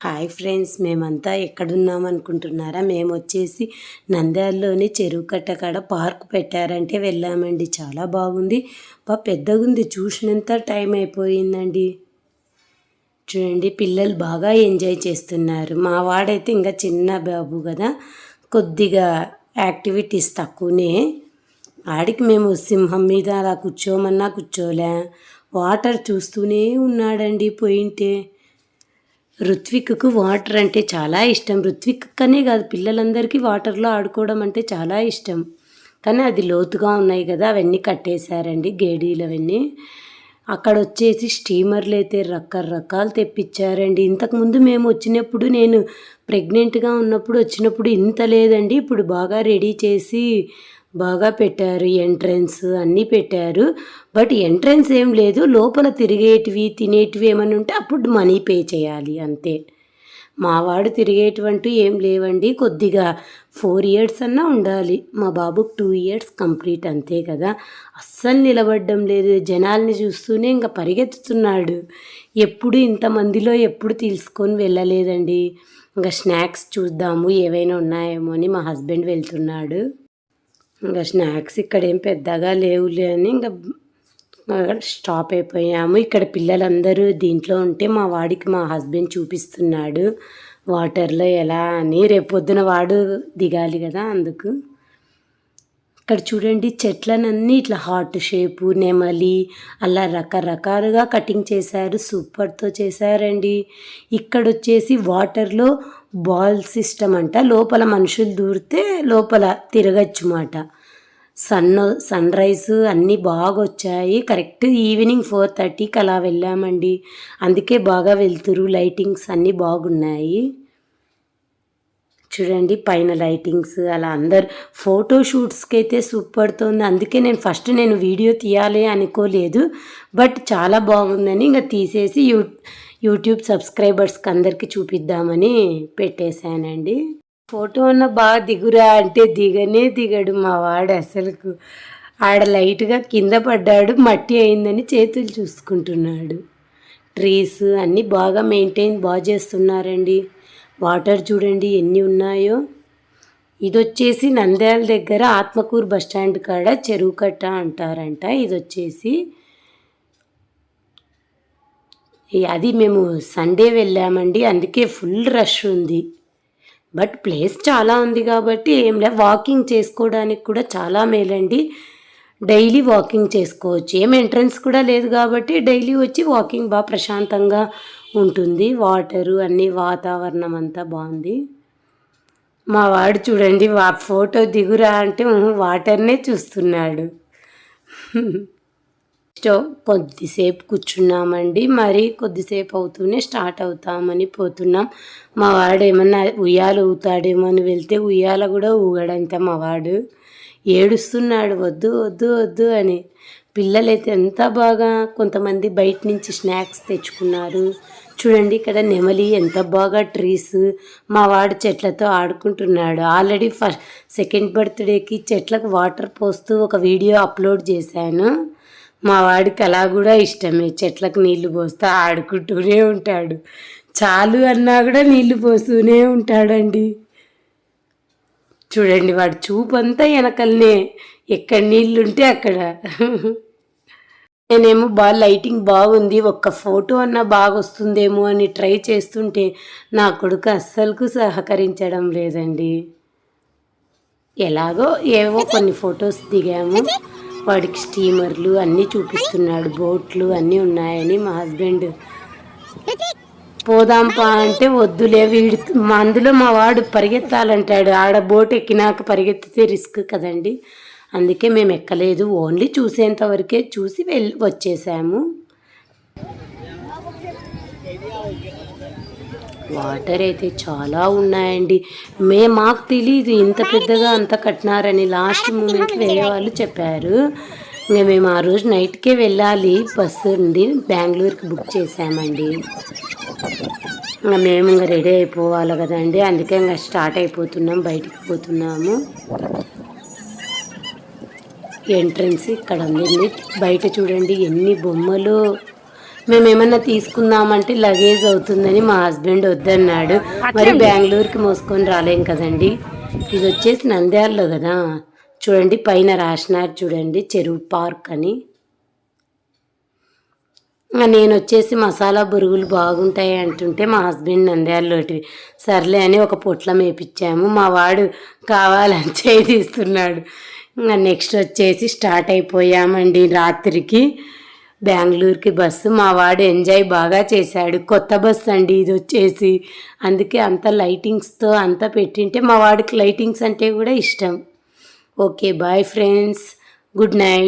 Hi friends మేమంతా ఎక్కడున్నాం అనుకుంటున్నారా? మేము వచ్చేసి నంద్యాలలోని చెరువు కట్ట కాడ పార్క్ పెట్టారంటే వెళ్ళామండి. చాలా బాగుంది. బా పెద్దగా ఉంది చూసినంత టైం అయిపోయిందండి. చూడండి పిల్లలు బాగా ఎంజాయ్ చేస్తున్నారు. మా వాడైతే ఇంకా చిన్న బాబు కదా కొద్దిగా యాక్టివిటీస్ తక్కువనే. ఆడికి మేము సింహం మీద అలా కూర్చోమన్నా కూర్చోలే. వాటర్ చూస్తూనే ఉన్నాడండి పోయింటే. ఋత్విక్కు వాటర్ అంటే చాలా ఇష్టం. ఋత్విక్ కనే కాదు పిల్లలందరికీ వాటర్లో ఆడుకోవడం అంటే చాలా ఇష్టం. కానీ అది లోతుగా ఉన్నాయి కదా అవన్నీ కట్టేశారండి గేడీలు అవన్నీ అక్కడ వచ్చేసి స్టీమర్లు అయితే రకరకాలు తెప్పించారండి. ఇంతకుముందు మేము వచ్చినప్పుడు నేను ప్రెగ్నెంట్గా ఉన్నప్పుడు వచ్చినప్పుడు ఇంత లేదండి. ఇప్పుడు బాగా రెడీ చేసి బాగా పెట్టారు ఎంట్రన్స్ అన్నీ పెట్టారు. బట్ ఎంట్రన్స్ ఏం లేదు లోపల తిరిగేటివి తినేటివి ఏమైనా ఉంటే అప్పుడు మనీ పే చేయాలి అంతే. మావాడు తిరిగేటువంటి ఏం లేవండి కొద్దిగా ఫోర్ ఇయర్స్ అన్నా ఉండాలి. మా బాబుకు టూ ఇయర్స్ కంప్లీట్ అంతే కదా. అస్సలు నిలబడడం లేదు జనాల్ని చూస్తూనే ఇంకా పరిగెత్తుతున్నాడు. ఎప్పుడు ఇంతమందిలో ఎప్పుడు తీసుకొని వెళ్ళలేదండి. ఇంకా స్నాక్స్ చూద్దాము ఏవైనా ఉన్నాయేమో అని మా హస్బెండ్ వెళ్తున్నాడు. ఇంకా స్నాక్స్ ఇక్కడ ఏం పెద్దగా లేవులే అని ఇంకా స్టాప్ అయిపోయాము. ఇక్కడ పిల్లలందరూ దీంట్లో ఉంటే మా వాడికి మా హస్బెండ్ చూపిస్తున్నాడు వాటర్లో ఎలా అని. రేపొద్దున వాడు దిగాలి కదా అందుకు. ఇక్కడ చూడండి చెట్లనన్నీ ఇట్లా హార్ట్ షేపు నెమలి అలా రకరకాలుగా కటింగ్ చేశారు సూపర్తో చేశారండి. ఇక్కడ వచ్చేసి వాటర్లో బాల్ సిస్టమ్ అంట. లోపల మనుషులు దూరితే లోపల తిరగచ్చు మాట సన్ సన్ రైజ్ అన్నీ బాగా వచ్చాయి కరెక్ట్ ఈవినింగ్ ఫోర్ థర్టీకి అలా వెళ్ళామండి. అందుకే బాగా వెళ్తురు లైటింగ్స్ అన్నీ బాగున్నాయి. చూడండి పైన లైటింగ్స్ అలా అందరు ఫోటో షూట్స్కి అయితే సూపర్తోంది. అందుకే నేను ఫస్ట్ నేను వీడియో తీయాలి అనుకోలేదు. బట్ చాలా బాగుందని ఇంకా తీసేసి యూ యూట్యూబ్ సబ్స్క్రైబర్స్కి అందరికీ చూపిద్దామని పెట్టేశానండి. ఫోటో అన్న బాగా దిగురా అంటే దిగనే దిగడు మా వాడు అసలుకు. ఆడ లైట్గా కింద పడ్డాడు మట్టి అయిందని చేతులు చూసుకుంటున్నాడు. ట్రీస్ అన్నీ బాగా మెయింటైన్ బాగా చేస్తున్నారండి. వాటర్ చూడండి ఎన్ని ఉన్నాయో. ఇది వచ్చేసి నంద్యాల దగ్గర ఆత్మకూరు బస్టాండ్ కాడ చెరువు కట్ట అంటారంట. ఇది వచ్చేసి అది మేము సండే వెళ్ళామండి. అందుకే ఫుల్ రష్ ఉంది. బట్ ప్లేస్ చాలా ఉంది కాబట్టి ఏం లే వాకింగ్ చేసుకోవడానికి కూడా చాలా మేలండి. డైలీ వాకింగ్ చేసుకోవచ్చు. ఏం ఎంట్రన్స్ కూడా లేదు కాబట్టి డైలీ వచ్చి వాకింగ్ బాగా ప్రశాంతంగా ఉంటుంది. వాటరు అన్ని వాతావరణం అంతా బాగుంది. మా వాడు చూడండి వా ఫోటో దిగురా అంటే వాటర్నే చూస్తున్నాడు. కొద్దిసేపు కూర్చున్నామండి. మరి కొద్దిసేపు అవుతూనే స్టార్ట్ అవుతామని పోతున్నాం. మా వాడు ఏమన్నా ఉయ్యాలు ఊతాడేమో అని వెళ్తే ఉయ్యాల కూడా ఊగడంత మా వాడు. ఏడుస్తున్నాడు వద్దు వద్దు వద్దు అని. పిల్లలైతే ఎంత బాగా కొంతమంది బయట నుంచి స్నాక్స్ తెచ్చుకున్నారు. చూడండి ఇక్కడ నెమలి ఎంత బాగా ట్రీస్ మా వాడు చెట్లతో ఆడుకుంటున్నాడు. ఆల్రెడీ ఫస్ట్ సెకండ్ బర్త్డేకి చెట్లకు వాటర్ పోస్తూ ఒక వీడియో అప్లోడ్ చేశాను. మా వాడికి అలా కూడా ఇష్టమే. చెట్లకు నీళ్ళు పోస్తూ ఆడుకుంటూనే ఉంటాడు. చాలు అన్నా కూడా నీళ్ళు పోస్తూనే ఉంటాడండి. చూడండి వాడి చూపు అంతా వెనకల్నే. ఎక్కడ నీళ్ళు ఉంటే అక్కడ. నేనేమో బాగా లైటింగ్ బాగుంది ఒక్క ఫోటో అన్నా బాగా వస్తుందేమో అని ట్రై చేస్తుంటే నా కొడుకు అస్సలకు సహకరించడం లేదండి. ఎలాగో ఏవో కొన్ని ఫొటోస్ దిగాము. వాడికి స్టీమర్లు అన్నీ చూపిస్తున్నాడు బోట్లు అన్నీ ఉన్నాయని మా హస్బెండ్ పోదాంపా అంటే వద్దులే వీడి అందులో మా వాడు పరిగెత్తాలంటాడు. ఆడ బోట్ ఎక్కినాక పరిగెత్తితే రిస్క్ కదండి. అందుకే మేము ఎక్కలేదు. ఓన్లీ చూసేంత వరకే చూసి వెళ్ళి వచ్చేసాము. వాటర్ అయితే చాలా ఉన్నాయండి. మే మాకు తెలియదు ఇంత పెద్దగా అంత కట్టినారని లాస్ట్ మూమెంట్ వేరే వాళ్ళు చెప్పారు. ఇంకా మేము ఆ రోజు నైట్కే వెళ్ళాలి. బస్సు నుండి బెంగళూరుకి బుక్ చేసామండి. ఇంకా మేము ఇంకా రెడీ అయిపోవాలి కదండి. అందుకే ఇంకా స్టార్ట్ అయిపోతున్నాం బయటికి పోతున్నాము. ఎంట్రన్స్ ఇక్కడ ఉంది బయట చూడండి ఎన్ని బొమ్మలు. మేము ఏమన్నా తీసుకుందామంటే లగేజ్ అవుతుందని మా హస్బెండ్ వద్దన్నాడు. మరి బెంగళూరుకి మోసుకొని రాలేం కదండి. ఇది వచ్చేసి నంద్యాలలో కదా. చూడండి పైన రాసినారు చూడండి చెరువు పార్క్ అని. నేను వచ్చేసి మసాలా బురుగులు బాగుంటాయి అంటుంటే మా హస్బెండ్ నంద్యాలలోటివి సర్లే అని ఒక పొట్లం వేపించాము మా వాడు కావాలని చేయి తీస్తున్నాడు. నెక్స్ట్ వచ్చేసి స్టార్ట్ అయిపోయామండి రాత్రికి. బెంగళూరుకి బస్సు. మా వాడు ఎంజాయ్ బాగా చేశాడు. కొత్త బస్సు అండి ఇది వచ్చేసి. అందుకే అంత లైటింగ్స్తో అంతా పెట్టింటే మా వాడికి లైటింగ్స్ అంటే కూడా ఇష్టం. Okay bye friends. Good night.